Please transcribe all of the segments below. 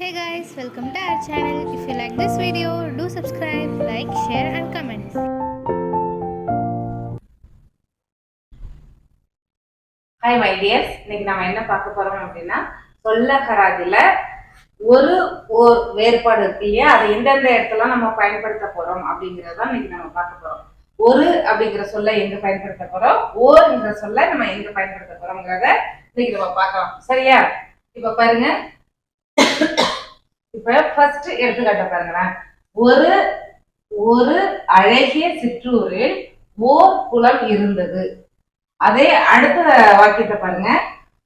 Hey guys, welcome to our channel. If you like this video, do subscribe, like, share and comment. Hi my dears இன்னைக்கு நம்ம என்ன பார்க்க போறோம் அப்படின்னா சொல்லகராதில ஒரு ஓர் வேறுபாடு இருக்கு இல்லையா? அதை எந்தெந்த இடத்துல நம்ம பயன்படுத்த போறோம் அப்படிங்கறத இன்னைக்கு நம்ம பார்க்க போறோம். ஒரு அப்படிங்கிற சொல்ல எங்க பயன்படுத்த போறோம்? ஓர்ங்கிற சொல்ல நம்ம எங்க பயன்படுத்த போறோம்ங்கிறத இன்னைக்கு நம்ம பார்க்கலாம். சரியா? இப்ப பாருங்க. இப்ப ஃபர்ஸ்ட் எடுத்துக்காட்ட பாருங்களேன். ஒரு ஒரு அழகிய சிற்றூரில் ஓர் குளம் இருந்தது. அதே அடுத்த வாக்கியத்தை பாருங்க.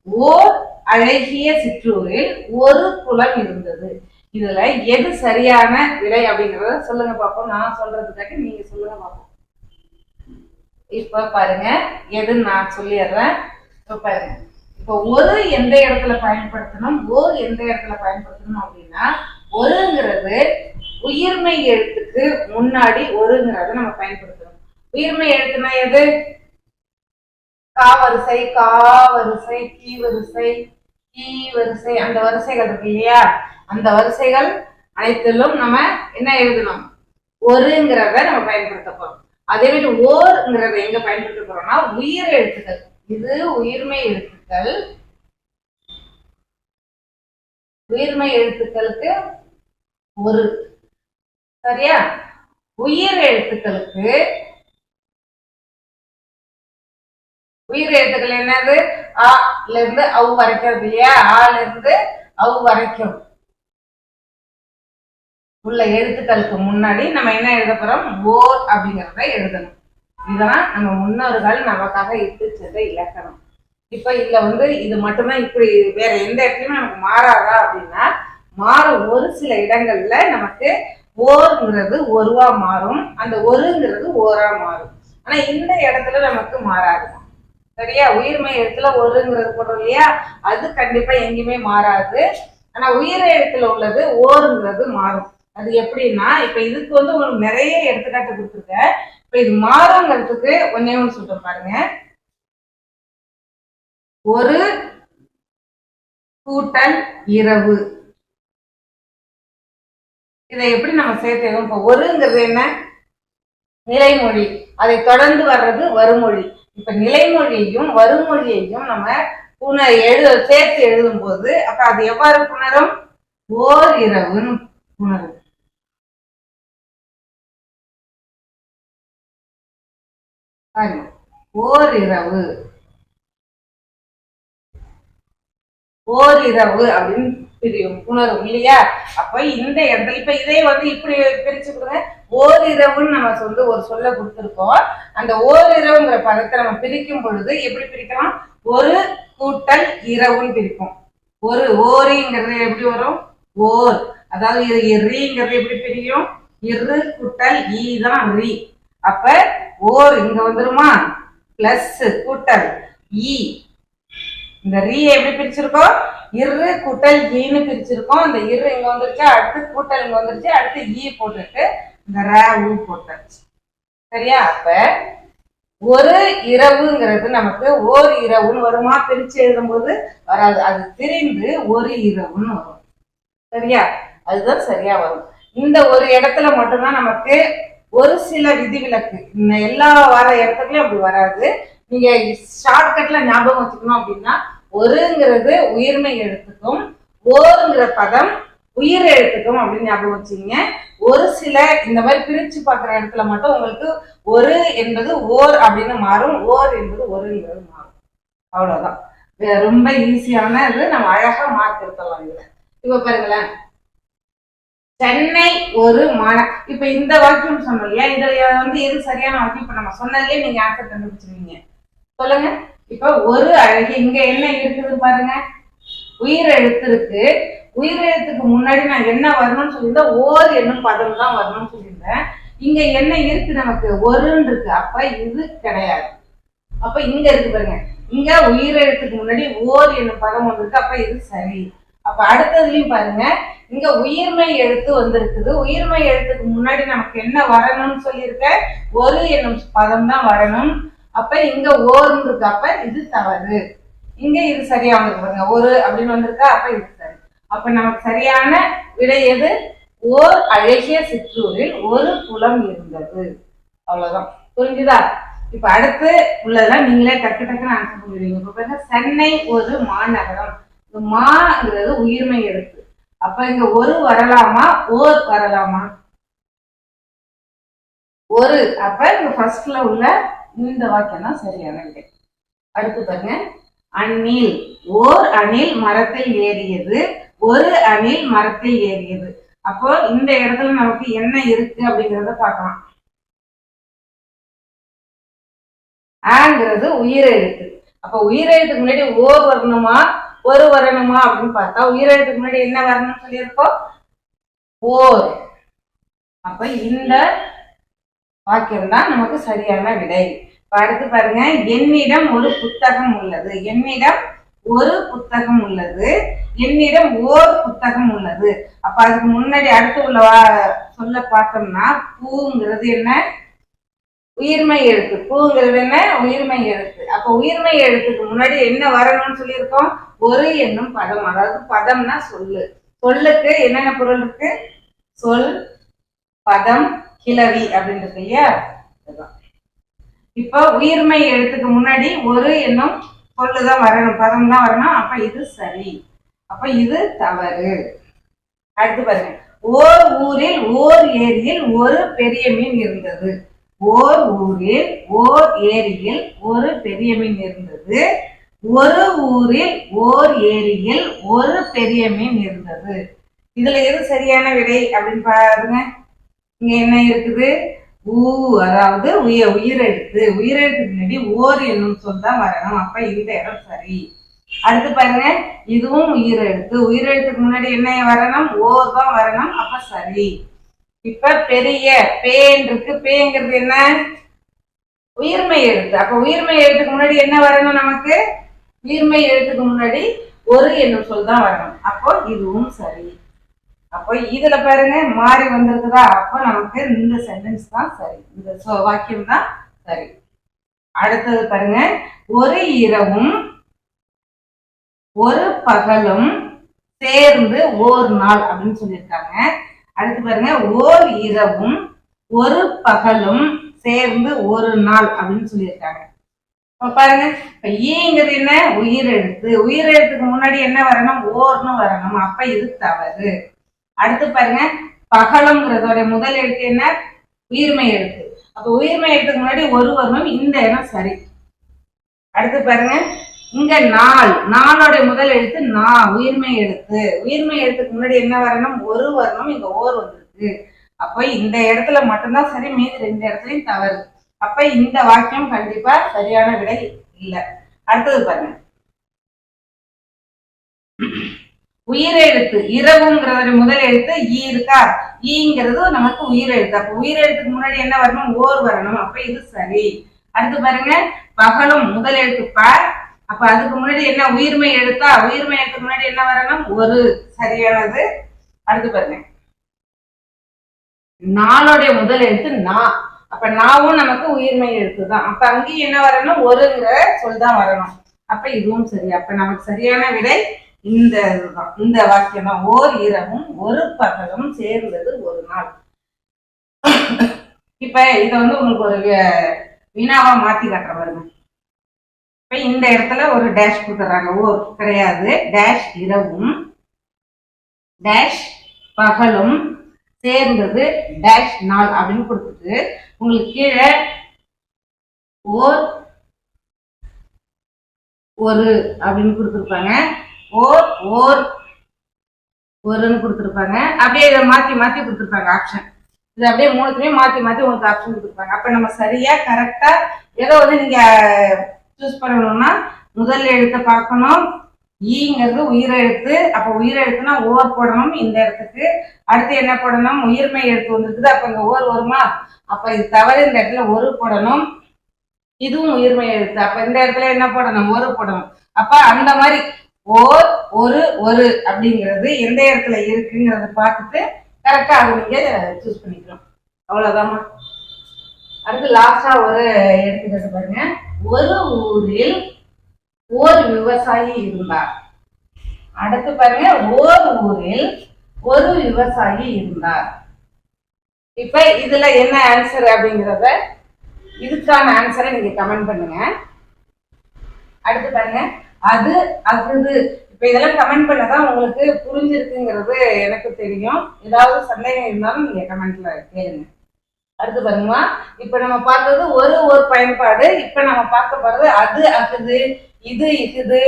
ஓர் அழகிய சிற்றூரில் ஒரு குளம் இருந்தது. இதுல எது சரியான விலை அப்படிங்கறத சொல்லுங்க பாப்போம். நான் சொல்றதுக்காக நீங்க சொல்லுங்க பாப்போம். இப்ப பாருங்க. எதுன்னு நான் சொல்லிடுறேன். இப்ப பாருங்க. இப்ப ஒரு எந்த இடத்துல பயன்படுத்தணும் ஓர் எந்த இடத்துல பயன்படுத்தணும் அப்படின்னா ஒருங்கிறது உயிர்மை எழுத்துக்கு முன்னாடி ஒருங்கிறத நம்ம பயன்படுத்தணும். உயிர்மை எழுத்துனா எது? கா வரிசை கா வரிசை கீ வரிசை கீ வரிசை அந்த வரிசைகள் இருக்கு இல்லையா? அந்த வரிசைகள் அனைத்திலும் நம்ம என்ன எழுதணும்? ஒருங்கிறத நம்ம பயன்படுத்த போறோம். அதே மாதிரி ஓர்ங்கிறத எங்க பயன்படுத்த போறோம்னா உயிர் எழுத்துக்கள். இது உயிர்மை எழுத்து. எழுத்துக்கள். உயிர்மை எழுத்துக்களுக்கு ஒரு. சரியா? உயிர் எழுத்துக்களுக்கு உயிர் எழுத்துக்கள் என்னது? ஆல ல இருந்து அவ் வரைக்கிறது இல்லையா? ஆல இருந்து அவு வரைக்கும். உள்ள எழுத்துக்களுக்கு முன்னாடி நம்ம என்ன எழுத போறோம்? ஓர் அப்படிங்கிறத எழுதணும். இதெல்லாம் நம்ம முன்னோர்கள் நமக்காக இட்டு சென்ற இலக்கணம். இப்ப இதுல வந்து இது மட்டும்தான் இப்படி வேற எந்த இடத்துலயுமே நமக்கு மாறாதா அப்படின்னா மாறும் ஒரு சில இடங்கள்ல நமக்கு ஓருங்கிறது ஒருவா மாறும். அந்த ஒருங்கிறது ஓரா மாறும். ஆனா இந்த இடத்துல நமக்கு மாறாது. சரியா? உயிர்மை இடத்துல ஒருங்கிறது போடுறோம் இல்லையா? அது கண்டிப்பா எங்கேயுமே மாறாது. ஆனா உயிர் இடத்துல உள்ளது ஓருங்கிறது மாறும். அது எப்படின்னா இப்ப இதுக்கு வந்து உங்களுக்கு நிறைய எடுத்துக்காட்டு கொடுத்துருக்க இப்ப இது மாறுங்கிறதுக்கு ஒன்னே ஒன்று சொல்றேன் பாருங்க. ஒரு கூட்டல் இரவு. இதை எப்படி நம்ம சேர்த்து எழுதுவோம்? ஒருங்கிறது என்ன? நிலைமொழி. அதை தொடர்ந்து வர்றது வருமொழி இப்ப நிலைமொழியையும் வருமொழியையும் நம்ம புனர் எழுத சேர்த்து எழுதும் போது அப்ப அது எவ்வாறு புணரும்? ஓர் இரவுன்னு புணரும். ஓர் இரவு. ஓர் இரவு அப்படின்னு பிரியும். உணரும் இல்லையா? அப்ப இந்த இடத்துல இப்ப இதே வந்து இப்படி பிரிச்சு கொடுங்க. ஓரிரவுன்னு நம்ம வந்து ஒரு சொல்ல கொடுத்துருக்கோம். அந்த ஓரிரவுங்கிற பதத்தை நம்ம பிரிக்கும் பொழுது எப்படி பிரிக்கலாம்? ஒரு கூட்டல் இரவுன்னு பிரிப்போம். ஒரு ஓரிங்கிறது எப்படி வரும்? ஓர். அதாவது இது ரீங்கிறது எப்படி பிரியும்? இரு கூட்டல் ஈ தான் ரீ. அப்ப ஓர் இங்க வந்துருமா? பிளஸ் கூட்டல் ஈ. இந்த ரீ எப்படி பிரிச்சிருக்கோம்? இரு கூட்டல் ஈன்னு பிரிச்சிருக்கோம். இந்த இரு இங்க வந்துருச்சு அடுத்து கூட்டல் இங்க வந்துருச்சு அடுத்து ஈ போட்டுட்டு இந்த ரே ஊ போட்டாச்சு. சரியா? அப்ப ஒரு இரவுங்கிறது நமக்கு ஓர் இரவுன்னு வருமா? பிரிச்சு எழுதும்போது வராது. அது திரிந்து ஒரு இரவுன்னு வரும். சரியா? அதுதான் சரியா வரும். இந்த ஒரு இடத்துல மட்டும்தான் நமக்கு ஒரு சில விதிவிலக்கு. இந்த எல்லா வர இடத்துலயும் அப்படி வராது. நீங்க ஷார்ட்கட்ல ஞாபகம் வச்சுக்கணும் அப்படின்னா ஒருங்கிறது உயிர்மை எழுத்துக்கும் ஓருங்கிற பதம் உயிர் எழுத்துக்கும் அப்படின்னு ஞாபகம் வச்சுங்க ஒரு சில இந்த மாதிரி பிரிச்சு பார்க்குற இடத்துல மட்டும் உங்களுக்கு ஒரு என்பது ஓர் அப்படின்னு மாறும் ஓர் என்பது ஒருங்கிறது மாறும். அவ்வளவுதான். ரொம்ப ஈஸியான இது. நம்ம அழகா மார்க் எடுத்துடலாம் இதுல. இப்ப பாருங்களேன். சென்னை ஒரு மாண இப்ப இந்த வாக்கியம் சொன்னோம் இல்லையா? இதுல வந்து எது சரியான வாக்கியம்? இப்ப நம்ம சொன்னதுலயே நீங்க ஆன்சர் கண்டுபிடிச்சிருவீங்க. சொல்லுங்க. இப்ப ஒரு அழகு இங்க என்ன இருக்குது பாருங்க. உயிர் எழுத்து இருக்கு உயிர் எழுத்துக்கு முன்னாடி நான் என்ன வரணும்னு சொல்லியிருந்தேன்? ஓர் என்னும் பதம் தான் வரணும்னு சொல்லியிருந்தேன். இங்க என்ன இருக்கு நமக்கு? ஒருன்னு இருக்கு. அப்ப இது கிடையாது. அப்ப இங்க இருக்கு பாருங்க. இங்க உயிர் எழுத்துக்கு முன்னாடி ஓர் என்னும் பதம் ஒன்று இருக்கு. அப்ப இது சரி. அப்ப அடுத்ததுலயும் பாருங்க. இங்க உயிர்மை எழுத்து வந்திருக்குது. உயிர்மை எழுத்துக்கு முன்னாடி நமக்கு என்ன வரணும்னு சொல்லியிருக்க? ஒரு என்னும் பதம் தான் வரணும். அப்ப இங்க ஓர்னு இருக்கு. அப்ப இது தவறு. இங்க இது சரியா வந்திருக்கு பாருங்க ஒரு அப்படின்னு வந்திருக்கா அப்ப இது சரி. அப்ப நமக்கு சரியான விடை எது? ஓர் அழகிய சிற்றூரில் ஒரு குளம் இருந்தது. அவ்வளவுதான். புரிஞ்சுதா? இப்ப அடுத்து உள்ளதெல்லாம் நீங்களே டக்கு டக்குன்னு ஆன்சர் பண்ணிடுவீங்க. இப்ப பாருங்க சென்னை ஒரு மாநகரம். இந்த மாங்கிறது உயிர்மை எழுத்து அப்ப இங்க ஒரு வரலாமா? ஓர் வரலாமா? ஒரு. அப்ப இங்க ஃபர்ஸ்ட்ல உள்ள இந்த வாக்கியம் தான் சரியான விடை. அடுத்து பாருங்க. அணில் ஓர் அணில் மரத்தில் ஏறியது ஒரு அணில் மரத்தில் ஏறியது. அப்போ இந்த இடத்துல நமக்கு என்ன இருக்கு அப்படிங்கறத பார்க்கலாம். ஆங்கிறது உயிரெழுத்து. அப்ப உயிரெழுத்துக்கு முன்னாடி ஓர் வரணுமா ஒரு வரணுமா அப்படின்னு பார்த்தா உயிரெழுத்துக்கு முன்னாடி என்ன வரணும்னு சொல்லியிருக்கோம்? ஓர். அப்ப இந்த வாக்கியம் தான் நமக்கு சரியான விடை. அடுத்து பாருங்க என்னிடம் ஒரு புத்தகம் உள்ளது. என்னிடம் ஒரு புத்தகம் உள்ளது. என்னிடம் ஓர் புத்தகம் உள்ளது. அப்ப அதுக்கு முன்னாடி அடுத்து உள்ள சொல்ல பார்த்தோம்னா பூங்கிறது என்ன? உயிர்மை எழுத்து. பூங்கிறது என்ன? உயிர்மை எழுத்து. அப்ப உயிர்மை எழுத்துக்கு முன்னாடி என்ன வரணும்னு சொல்லியிருக்கோம்? ஒரு என்னும் பதம். அதாவது பதம்னா சொல்லு. சொல்லுக்கு என்னென்ன பொருள் இருக்கு? சொல் பதம் கிளவி அப்படின்னு இருக்கு இல்லையா? அதுதான். இப்ப உயிர்மை எழுத்துக்கு முன்னாடி ஒரு என்னும் சொல்லுதான் வரணும் பதம் தான் வரணும். அப்ப இது சரி. அப்ப இது தவறு. அடுத்து பாருங்க. ஓர் ஊரில் ஓர் ஏரியில் ஒரு பெரிய மீன் இருந்தது. ஓர் ஊரில் ஓர் ஏரியில் ஒரு பெரிய மீன் இருந்தது. ஒரு ஊரில் ஓர் ஏரியில் ஒரு பெரிய மீன் இருந்தது. இதுல எது சரியான விடை அப்படின்னு பாருங்க. இங்க என்ன இருக்குது? ஊ அதாவது உய உயிரெழுத்து. உயிரெழுத்துக்கு முன்னாடி ஓர் என்னும் சொல் தான் வரணும். அப்ப இந்த இடம் சரி. அடுத்து பாருங்க. இதுவும் உயிரெழுத்து. உயிரெழுத்துக்கு முன்னாடி என்ன வரணும்? ஓர் தான் வரணும். அப்ப சரி. இப்ப பெரிய பேன் இருக்கு பேங்கிறது என்ன? உயிர்மை எழுத்து. அப்ப உயிர்மை எழுத்துக்கு முன்னாடி என்ன வரணும் நமக்கு? உயிர்மை எழுத்துக்கு முன்னாடி ஒரு என்னும் சொல் தான் வரணும். அப்போ இதுவும் சரி. அப்போ இதுல பாருங்க மாறி வந்திருக்குதா? அப்போ நமக்கு இந்த சென்டென்ஸ் தான் சரி. இந்த வாக்கியம் தான் சரி. அடுத்தது பாருங்க ஒரு இரவும் ஒரு பகலும் சேர்ந்து ஓர் நாள் அப்படின்னு சொல்லியிருக்காங்க. அடுத்து பாருங்க ஓர் இரவும் ஒரு பகலும் சேர்ந்து ஒரு நாள் அப்படின்னு சொல்லியிருக்காங்க. இப்ப பாருங்க இப்ப ஈங்கிறது என்ன? உயிரெழுத்து. உயிரெழுத்துக்கு முன்னாடி என்ன வரணும்? ஓர்னு வரணும். அப்ப இது தவறு. அடுத்து பாருங்க பகலம்ங்கிறதோட முதல் எழுத்து என்ன? உயிர்மை எழுத்து. அப்ப உயிர்மை எழுத்துக்கு முன்னாடி ஒரு வர்ணம் இந்த இடம் சரி. அடுத்து பாருங்க இங்க நாள். நாளோட முதல் எழுத்து நா உயிர்மை எழுத்து. உயிர்மை எழுத்துக்கு முன்னாடி என்ன வரணும்? ஒரு வர்ணம் இங்க ஓர் வந்திருக்கு. அப்ப இந்த இடத்துல மட்டும்தான் சரி மீது ரெண்டு இடத்துலயும் தவறு. அப்ப இந்த வாக்கியம் கண்டிப்பா சரியான விடை இல்லை. அடுத்தது பாருங்க உயிரெழுத்து இரவுங்கிறது முதல் எழுத்து ஈ இருக்கா? ஈங்கிறது நமக்கு உயிரெழுத்து அப்ப உயிரெழுத்துக்கு முன்னாடி என்ன வரணும்? ஓர் வரணும். அப்ப இது சரி. அடுத்து பாருங்க. பகலும் முதல் எழுத்து ப அப்ப அதுக்கு முன்னாடி என்ன? உயிர்மை எழுத்தா? உயிர்மை எழுத்துக்கு முன்னாடி என்ன வரணும்? ஒரு. சரியானது. அடுத்து பாருங்க. நாளோடைய முதல் எழுத்து நா. அப்ப நாவும் நமக்கு உயிர்மை எழுத்து தான் அப்ப அங்கேயும் என்ன வரணும்? ஒருங்கிற சொல் தான் வரணும். அப்ப இதுவும் சரி. அப்ப நமக்கு சரியான விடை இந்த இதுதான். இந்த வாக்கியம் தான் ஓர் இரவும் ஒரு பகலும் சேர்ந்தது ஒரு நாள். இப்ப இதை வந்து உங்களுக்கு ஒரு வினாவா மாத்தி காட்டுற பாருங்க. இப்ப இந்த இடத்துல ஒரு டேஷ் கொடுத்துறாங்க ஓர் கிடையாது. டேஷ் இரவும் டேஷ் பகலும் சேர்ந்தது டேஷ் நாள் அப்படின்னு கொடுத்துட்டு உங்களுக்கு கீழே ஓர் ஒரு அப்படின்னு கொடுத்துருப்பாங்க. ஓர் ஓர் ஒருன்னு கொடுத்துருப்பாங்க. அப்படியே இதை மாத்தி மாத்தி கொடுத்துருப்பாங்க ஆப்ஷன் இது அப்படியே மூணுத்துலயும் மாத்தி மாத்தி உங்களுக்கு ஆப்ஷன் கொடுத்துருப்பாங்க. அப்ப நம்ம சரியா கரெக்டா ஏதோ வந்து நீங்க சூஸ் பண்ணணும்னா முதல் எழுத்தை பார்க்கணும். ஈங்கிறது உயிரெழுத்து அப்ப உயிரெழுத்துனா ஓர் போடணும் இந்த இடத்துக்கு. அடுத்து என்ன போடணும்? உயிர்மை எழுத்து வந்துருக்குது. அப்ப இந்த ஓர் வருமா? அப்ப இது தவறு. இந்த இடத்துல ஒரு போடணும். இதுவும் உயிர்மை எழுத்து. அப்ப இந்த இடத்துல என்ன போடணும்? ஒரு போடணும். அப்ப அந்த மாதிரி ஓர் ஒரு ஒரு அப்படிங்கிறது எந்த இடத்துல இருக்குங்கிறத பார்த்துட்டு கரெக்டாக அதை நீங்கள் சூஸ் பண்ணிக்கிறோம் அவ்வளோதாம்மா அடுத்து லாஸ்டாக ஒரு எடுத்துக்கிட்டு பாருங்க. ஒரு ஊரில் ஒரு விவசாயி இருந்தார். அடுத்து பாருங்க ஓர் ஊரில் ஒரு விவசாயி இருந்தார். இப்ப இதுல என்ன ஆன்சர் அப்படிங்கிறத இதுக்கான ஆன்சரை நீங்க கமெண்ட் பண்ணுங்க. அடுத்து பாருங்க அது அது இப்ப இதெல்லாம் கமெண்ட் பண்ணதான் உங்களுக்கு புரிஞ்சிருக்குங்கிறது எனக்கு தெரியும். ஏதாவது சந்தேகம் இருந்தாலும் நீங்க கமெண்ட்ல கேளுங்க. அடுத்து பாருங்கம்மா. இப்ப நம்ம பார்த்தது ஒரு ஒரு பயன்பாடு. இப்ப நம்ம பார்க்க போறது அது அகுது இது இகுது.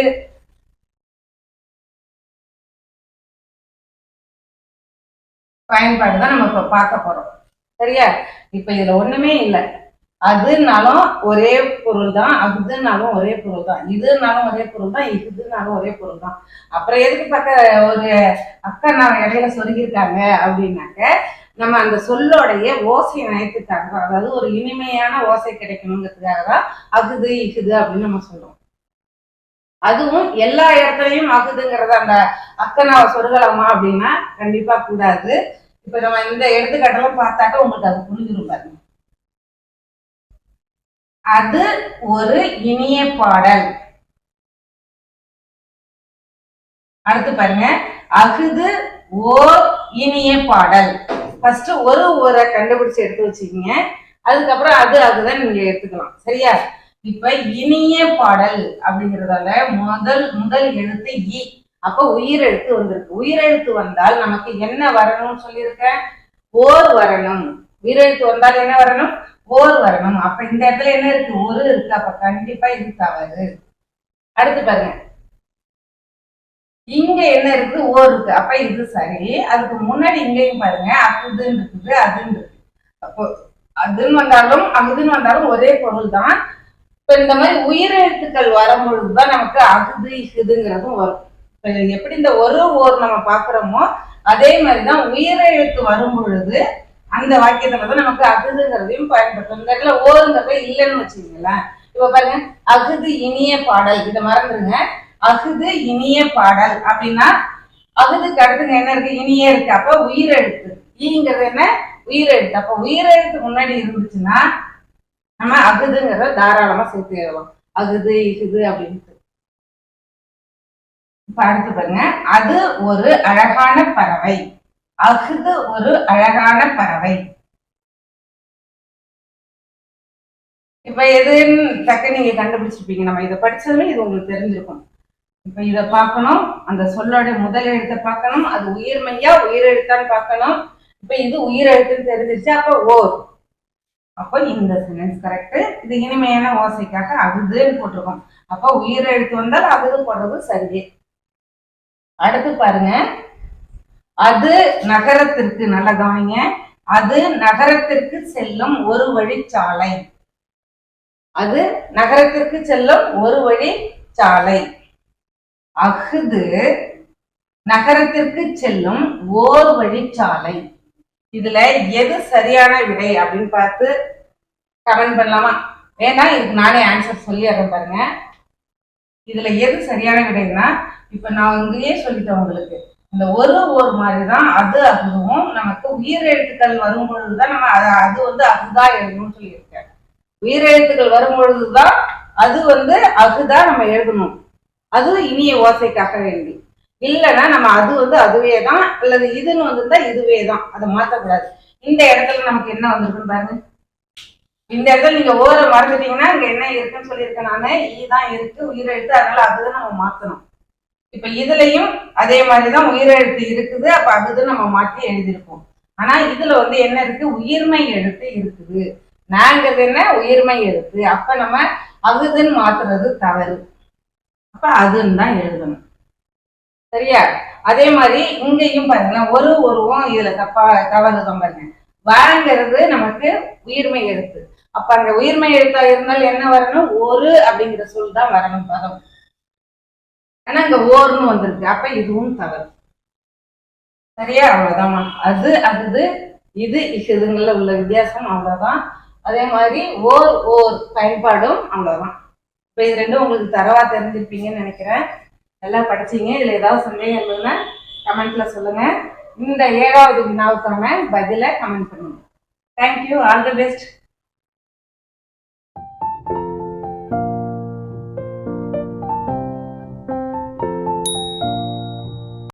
பயன்பாடு தான் நம்ம இப்ப பார்க்க போறோம். சரியா? இப்ப இதுல ஒண்ணுமே இல்லை. அதுனாலும் ஒரே பொருள் தான் அதுனாலும் ஒரே பொருள் தான் இதுனாலும் ஒரே பொருள் தான் இதுனாலும் ஒரே பொருள் தான் அப்புறம் எதுக்கு பக்க ஒரு அக்கா நான் இடையில சொல்லியிருக்காங்க அப்படின்னாக்க நம்ம அந்த சொல்லோடைய ஓசை நயத்துக்காக தான் அதாவது ஒரு இனிமையான ஓசை கிடைக்கணுங்கிறதுக்காக தான் அகுது இகுது அப்படின்னு நம்ம சொல்றோம். அதுவும் எல்லா இடத்துலையும் அகுதுங்கிறத அந்த அக்கனாவை சொருகலாமா அப்படின்னா கண்டிப்பா கூடாது. இப்ப நம்ம இந்த எடுத்துக்காட்டெல்லாம் பார்த்தாக்க உங்களுக்கு அது புரிஞ்சிடும் பாருங்க. அது ஒரு இனிய பாடல். அடுத்து பாருங்க. அகுது ஓர் இனிய பாடல். ஃபர்ஸ்ட் ஒரு ஊரை கண்டுபிடிச்சு எடுத்து வச்சுக்கீங்க. அதுக்கப்புறம் அது அதுதான் நீங்க எடுத்துக்கலாம். சரியா? இப்ப இனிய பாடல் அப்படிங்கறதால முதல் முதல் எழுத்து இ. அப்ப உயிரெழுத்து வந்திருக்கு. உயிரெழுத்து வந்தால் நமக்கு என்ன வரணும்னு சொல்லியிருக்க? ஓர் வரணும். உயிரெழுத்து வந்தால் என்ன வரணும்? ஓர் வரணும். அப்ப இந்த இடத்துல என்ன இருக்கு? ஒரு இருக்கு. அப்ப கண்டிப்பா இது தவறு. அடுத்து பாருங்க. இங்க என்ன இருக்கு ஓர் இருக்கு. அப்ப இது சரி. அதுக்கு முன்னாடி இங்கேயும் பாருங்க. அகுதுன்னு இருக்குது அதுன்னு இருக்கு. அப்போ அதுன்னு வந்தாலும் அதுன்னு வந்தாலும் ஒரே பொருள் தான். இப்ப இந்த மாதிரி உயிரெழுத்துக்கள் வரும்பொழுதுதான் நமக்கு அகுது இகுதுங்கிறதும் வரும். இப்ப எப்படி இந்த ஒரு ஓர் நம்ம பாக்குறோமோ அதே மாதிரிதான் உயிரெழுத்து வரும் பொழுது அந்த வாக்கியத்துல தான் நமக்கு அகுதுங்கிறதையும் பயன்படுத்தும் இந்த இடத்துல ஓருங்கிறத இல்லைன்னு வச்சுக்கீங்களேன். இப்ப பாருங்க அகுது இனிய பாடல். இதை மறந்துருங்க. அகுது இனிய பாடல் அப்படின்னா அகுதுக்கு அடுத்துங்க என்ன இருக்கு? இனிய இருக்கு. அப்ப உயிரெழுத்து. ஈங்கிறது என்ன? உயிரெழுத்து. அப்ப உயிரெழுத்து முன்னாடி இருந்துச்சுன்னா நம்ம அகுதுங்கிறத தாராளமா சேர்த்துக்கலாம் அகுது இகுது அப்படின்ட்டு. இப்ப அடுத்து பாருங்க. அது ஒரு அழகான பறவை. அகுது ஒரு அழகான பறவை. இப்ப எதுன்னு டக்கு நீங்க கண்டுபிடிச்சிருப்பீங்க. நம்ம இதை படிச்சதுமே இது உங்களுக்கு தெரிஞ்சிருக்கும். இப்ப இத பார்க்கணும். அந்த சொல்லோட முதல் எழுத்தை பார்க்கணும். அது உயிர்மையா உயிர் எழுத்தான்னு பார்க்கணும். இப்ப இது உயிர் எழுத்துன்னு தெரிஞ்சிருச்சு. அப்ப ஓர் அப்போ இந்த சென்டென்ஸ் கரெக்ட் இது இனிமையான ஓசைக்காக அகுதுன்னு போட்டிருக்கோம். அப்போ உயிர் எழுத்து வந்தால் அகுது போடுறது சரியே. அடுத்து பாருங்க. அது நகரத்திற்கு நல்ல கவனிங்க. அது நகரத்திற்கு செல்லும் ஒரு வழிச்சாலை அது நகரத்திற்கு செல்லும் ஒரு வழி சாலை. அஃது நகரத்திற்கு செல்லும் ஓர் வழிச்சாலை இதுல எது சரியான விடை அப்படின்னு பார்த்து கமெண்ட் பண்ணலாமா? வேணா இதுக்கு நானே ஆன்சர் சொல்லிடுறேன் பாருங்க. இதுல எது சரியான விடைன்னா இப்ப நான் இங்கேயே சொல்லிட்டேன் உங்களுக்கு. இந்த ஒரு ஒரு மாதிரி தான் அது அதுவும் நமக்கு உயிர் எழுத்துக்கள் வரும் பொழுதுதான் நம்ம அது அது வந்து அதுதான் எழுதணும்னு சொல்லியிருக்கேன் உயிர் எழுத்துக்கள் வரும் பொழுதுதான் அது வந்து அதுதான் நம்ம எழுதணும். அது இனிய ஓசைக்காக வேண்டி. இல்லைன்னா நம்ம அது வந்து அதுவே தான் அல்லது இதுன்னு வந்திருந்தா இதுவே தான் அதை மாற்றக்கூடாது இந்த இடத்துல நமக்கு என்ன வந்திருக்குன்னு பாருங்க. இந்த இடத்துல நீங்க ஓர மறந்துட்டீங்கன்னா இங்க என்ன இருக்குன்னு சொல்லியிருக்கேன் நானு. ஈ தான் இருக்கு உயிரெழுத்து அதனால அதுதான் நம்ம மாத்தணும். இப்ப இதுலயும் அதே மாதிரிதான் உயிரெழுத்து இருக்குது. அப்ப அதுதான் நம்ம மாத்தி எழுதியிருக்கோம். ஆனா இதுல வந்து என்ன இருக்கு? உயிர்மை எழுத்து இருக்குது. நாங்கிறது என்ன? உயிர்மை எழுத்து. அப்ப நம்ம அகுதுன்னு மாத்துறது தவறு. அப்ப அதுன்னு தான் எழுதணும். சரியா? அதே மாதிரி இங்கேயும் பாருங்களேன். ஒரு உருவம் இதுல தப்பா தவறு தான் பாருங்க. வாங்கிறது நமக்கு உயிர்மை எழுத்து. அப்ப அந்த உயிர்மை எழுத்தா இருந்தால் என்ன வரணும்? ஒரு அப்படிங்கிற சொல் தான் வரணும் பதம். ஆனா இங்க ஓர்னு வந்திருக்கு. அப்ப இதுவும் தவறு. சரியா? அவ்வளவுதாம்மா. அது அது இது இதுங்கள உள்ள வித்தியாசம் அவ்வளவுதான். அதே மாதிரி ஓர் ஓர் பயன்பாடும் அவ்வளவுதான். இப்ப இது ரெண்டும் உங்களுக்கு தரவா தெரிஞ்சிருப்பீங்கன்னு நினைக்கிறேன். எல்லாம் படிச்சீங்க. இதுல ஏதாவது சந்தேகம் இருந்ததுன்னா கமெண்ட்ல சொல்லுங்க. இந்த ஏழாவது வினாவுக்கான பதிலை கமெண்ட் பண்ணுங்க. Thank you all the best